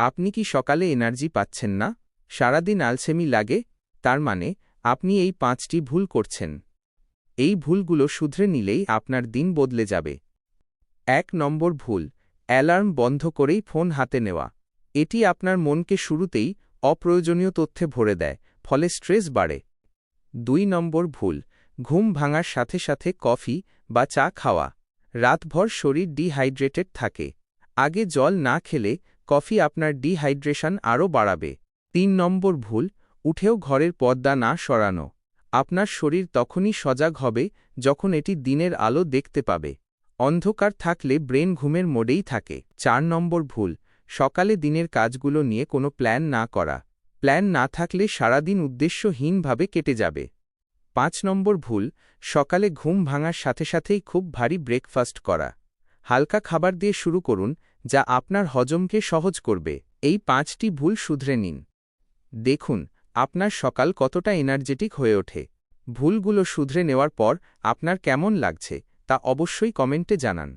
আপনি কি সকালে এনার্জি পাচ্ছেন না? সারাদিন আলসেমি লাগে, তার মানে আপনি এই পাঁচটি ভুল করছেন। এই ভুলগুলো শুধরে নিলেই আপনার দিন বদলে যাবে। এক নম্বর ভুল, অ্যালার্ম বন্ধ করেই ফোন হাতে নেওয়া। এটি আপনার মনকে শুরুতেই অপ্রয়োজনীয় তথ্যে ভরে দেয়, ফলে স্ট্রেস বাড়ে। দুই নম্বর ভুল, ঘুম ভাঙার সাথে সাথে কফি বা চা খাওয়া। রাতভর শরীর ডিহাইড্রেটেড থাকে। আগে জল না খেলে কফি আপনার ডিহাইড্রেশন আরও বাড়াবে। তিন নম্বর ভুল, উঠেও ঘরের পর্দা না সরানো। আপনার শরীর তখনই সজাগ হবে যখন এটি দিনের আলো দেখতে পাবে। অন্ধকার থাকলে ব্রেন ঘুমের মোডেই থাকে। চার নম্বর ভুল, সকালে দিনের কাজগুলো নিয়ে কোনো প্ল্যান না করা। প্ল্যান না থাকলে সারাদিন উদ্দেশ্যহীনভাবে কেটে যাবে। পাঁচ নম্বর ভুল, সকালে ঘুম ভাঙার সাথে সাথেই খুব ভারী ব্রেকফাস্ট করা। হালকা খাবার দিয়ে শুরু করুন যা আপনার হজমকে সহজ করবে। এই পাঁচটি ভুল শুধরে নিন। দেখুন, আপনার সকাল কতটা এনার্জেটিক হয়ে ওঠে। ভুলগুলো শুধরে নেওয়ার পর আপনার কেমন লাগছে তা অবশ্যই কমেন্টে জানান।